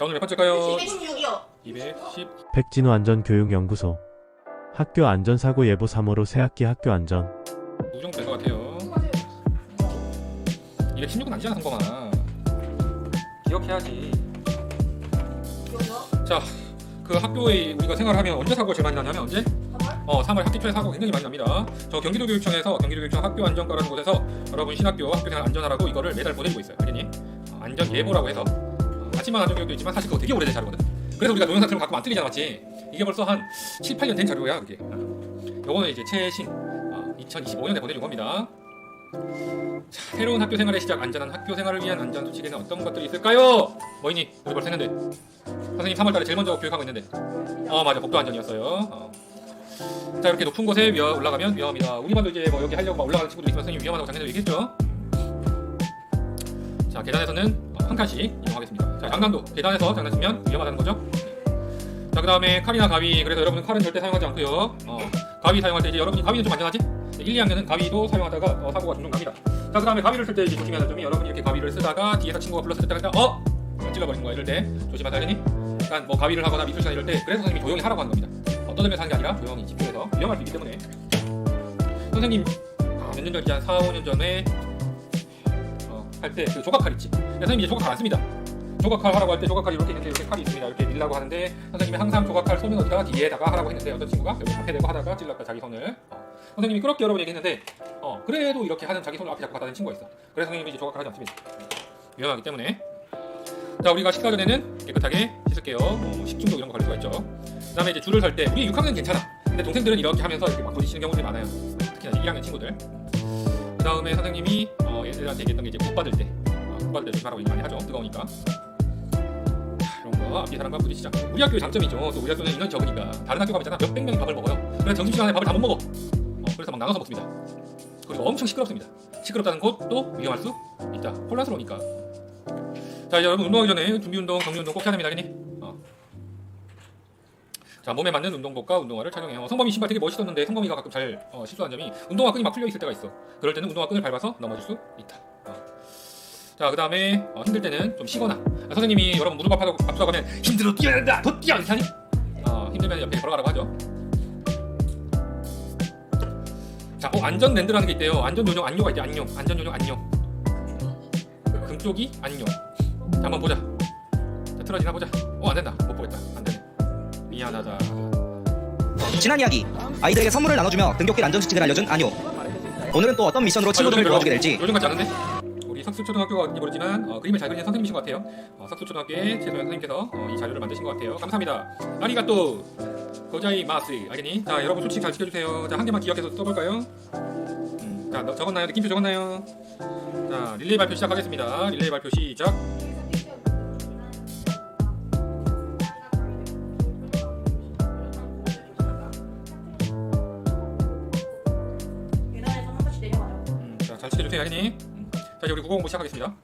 자 오늘 몇 번째일까요? 216이요. 210 백진우 안전교육연구소 학교 안전사고 예보 3호로 새학기 학교 안전 이 정도 될것 같아요 216은 아니잖아 성범아 기억해야지? 자그 학교에 우리가 생활하면 언제 사고가 제일 많이 나냐면 언제? 3월? 어 3월 학기 초에 사고가 굉장히 많이 납니다 저 경기도 교육청에서 경기도 교육청 학교 안전과라는 곳에서 여러분 신학교 학교생활 안전하라고 이거를 매달 보내주고 있어요 알겠니? 어, 안전 예보라고 해서 어, 하지만 안전교육도 있지만 사실 그거 되게 오래된 자료거든 그래서 우리가 동영상 틀면 가끔 안 틀리잖아 맞지? 이게 벌써 한 7, 8년 된 자료야 그게 어. 요거는 이제 최신 어, 2025년에 보내준 겁니다 자, 새로운 학교 생활의 시작 안전한 학교 생활을 위한 안전 수칙에는 어떤 것들이 있을까요? 뭐이니? 우리 벌써 했는데 선생님 3월달에 제일 먼저 교육하고 있는데 어 맞아 복도 안전이었어요 어. 자 이렇게 높은 곳에 위험 올라가면 위험합니다 우리 반도 이제 뭐 여기 하려고 막 올라가는 친구도 있지만 선생님 위험하다고 작년에 얘기했죠 자 계단에서는 어, 한 칸씩 이용하겠습니다. 자 장난도 계단에서 장난치면 위험하다는 거죠? 자 그 다음에 칼이나 가위. 그래서 여러분은 칼은 절대 사용하지 않고요. 어, 가위 사용할 때 이제 여러분이 가위는 좀 안전하지? 1, 2학년은 가위도 사용하다가 어, 사고가 종종 납니다. 자 그 다음에 가위를 쓸 때 이제 조심해야 할 점이 여러분이 이렇게 가위를 쓰다가 뒤에서 친구가 불렀을 때 그냥 어? 찔러버리는 거야. 이럴 때 조심하셔야 되니 그러니까 뭐 가위를 하거나 미술시간 이럴 때 그래서 선생님이 조용히 하라고 하는 겁니다. 어, 떠들면서 하는 게 아니라 조용히 집중해서 위험할 수 있기 때문에. 선생님 아, 몇년 전이지? 한 4, 5년 전에 어, 할 때 그 조각 칼 있지? 근데 선생님이 이제 조각 칼 안 씁니다. 조각 칼 하라고 할 때 조각칼이 이렇게 있는데 이렇게 칼이 있습니다. 이렇게 밀라고 하는데 선생님이 항상 조각 칼 손은 어디다가 뒤에다가 하라고 했는데 어떤 친구가 여기 앞에 대고 하다가 찔렀다 자기 손을. 어, 선생님이 그렇게 여러 번 얘기했는데 어, 그래도 이렇게 하는 자기 손을 앞에 잡고 갖다 대는 친구가 있어. 그래서 선생님이 이제 조각 칼 하지 않습니다. 위험하기 때문에. 자 우리가 식사 전에는 깨끗하게 씻을게요. 뭐 식중독 이런 거 걸릴 수가 있죠. 그 다음에 이제 줄을 설 때 우리 6학년 괜찮아. 근데 동생들은 이렇게 하면서 이렇게 막 부딪히는 경우들이 많아요. 특히나 이제 1학년 친구들. 그 다음에 선생님이 어, 얘들한테 얘기했던 게 이제 국 받을 때 어, 국 받을 때 조심하라고 많이 하죠. 뜨거우니까. 자, 이런 거 앞뒤 사람과 부딪히자 우리 학교의 장점이죠. 또 우리 학교는 인원이 적으니까. 다른 학교 가면 있잖아 몇백 명이 밥을 먹어요. 그래서 점심시간에 밥을 다 못 먹어. 어, 그래서 막 나눠서 먹습니다. 그리고 엄청 시끄럽습니다. 시끄럽다는 것도 위험할 수 있다. 혼란스러우니까. 자 이제 여러분 운동하기 전에 준비 운동 정리 운동 꼭 해야 됩니다. 알겠니? 어. 자 몸에 맞는 운동복과 운동화를 착용해요 성범이 신발 되게 멋있었는데 성범이가 가끔 잘 어, 실수한 점이 운동화 끈이 막 풀려 있을 때가 있어 그럴 때는 운동화 끈을 밟아서 넘어질 수 있다 어. 자 그 다음에 어, 힘들 때는 좀 쉬거나 아, 선생님이 여러분 무릎 아파서 압수하고 하면 힘들어 뛰어야 된다 더 뛰어 이렇게 하니? 어, 힘들면 옆에 걸어가라고 하죠 자 어, 안전 밴드라는 게 있대요 안전 요령 안료가 있대 안료 안전 요령 안료 금쪽이 안료 자, 한번 보자. 자, 틀어지나 보자. 어, 안 된다. 못 보겠다. 안 되네. 미안하다. 지난 이야기 아이들에게 선물을 나눠주며 등굣길 안전수칙을 알려준 안효 오늘은 또 어떤 미션으로 친구들을 도와주게 될지 요즘 같지 않은데? 우리 석수초등학교가 어딘지 모르지만 어, 그림을 잘 그리는 선생님이신 것 같아요. 어, 석수초등학교의 최소연 선생님께서 어, 이 자료를 만드신 것 같아요. 감사합니다. 아리가또 고자이 마스 알겠니? 자, 여러분 수칙 잘 지켜주세요. 자, 한 개만 기억해서 써볼까요? 음, 자, 너, 적었나요? 느낌표 적었나요? 자, 릴레이 발표 시작하겠습니다. 릴레이 발표 시작. 한 번씩 내려가요. 음, 자, 이제 우리 국어 공부 시작하겠습니다.